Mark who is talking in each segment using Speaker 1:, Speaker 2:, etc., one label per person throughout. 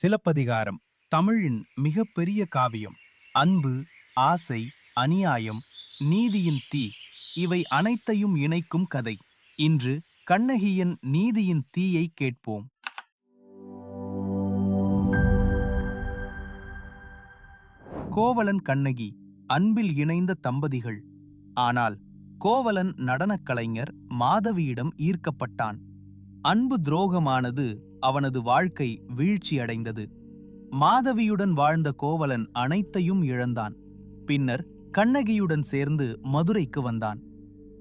Speaker 1: சிலப்பதிகாரம். தமிழின் மிகப்பெரிய காவியம் அன்பு ஆசை அநியாயம் நீதியின் தீ இவை அனைத்தையும் இணைக்கும் கதை. இன்று கண்ணகியின் நீதியின் தீயை கேட்போம். கோவலன் கண்ணகி அன்பில் இணைந்த தம்பதிகள். ஆனால் கோவலன் நடனக் கலைஞர் மாதவியிடம் ஈர்க்கப்பட்டான். அன்பு துரோகமானது அவனது வாழ்க்கை வீழ்ச்சியடைந்தது. மாதவியுடன் வாழ்ந்த கோவலன் அனைத்தையும் இழந்தான். பின்னர் கண்ணகியுடன் சேர்ந்து மதுரைக்கு வந்தான்.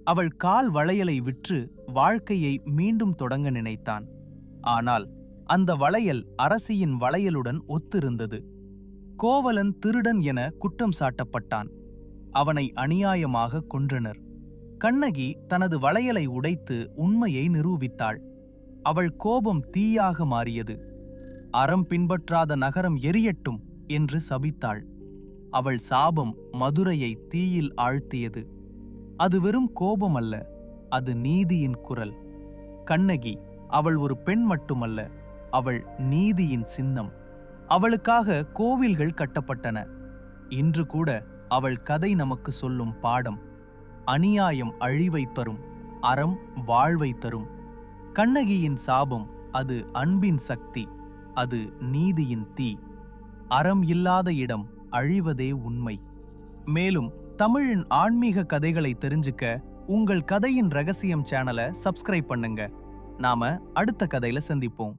Speaker 1: அவள் கால் வளையலை விற்று வாழ்க்கையை மீண்டும் தொடங்க நினைத்தான். ஆனால் அந்த வளையல் அரசியின் வளையலுடன் ஒத்திருந்தது. கோவலன் திருடன் என குற்றம் சாட்டப்பட்டான். அவனை அநியாயமாக கொன்றனர். கண்ணகி தனது வளையலை உடைத்து உண்மையை நிரூபித்தாள். அவள் கோபம் தீயாக மாறியது. அறம் பின்பற்றாத நகரம் எரியட்டும் என்று சபித்தாள். அவள் சாபம் மதுரையை தீயில் ஆழ்த்தியது. அது வெறும் கோபம் அல்ல அது நீதியின் குரல். கண்ணகி அவள் ஒரு பெண் மட்டுமல்ல அவள் நீதியின் சின்னம். அவளுக்காக கோவில்கள் கட்டப்பட்டன. இன்று கூட அவள் கதை நமக்கு சொல்லும் பாடம். அநியாயம் அழிவை தரும் அறம் வாழ்வை தரும். கண்ணகியின் சாபம் அது அன்பின் சக்தி அது நீதியின் தீ. அறம் இல்லாத இடம் அழிவதே உண்மை. மேலும் தமிழின் ஆன்மீக கதைகளை தெரிஞ்சுக்க உங்கள் கதையின் ரகசியம் சேனலை சப்ஸ்கிரைப் பண்ணுங்க. நாம அடுத்த கதையில சந்திப்போம்.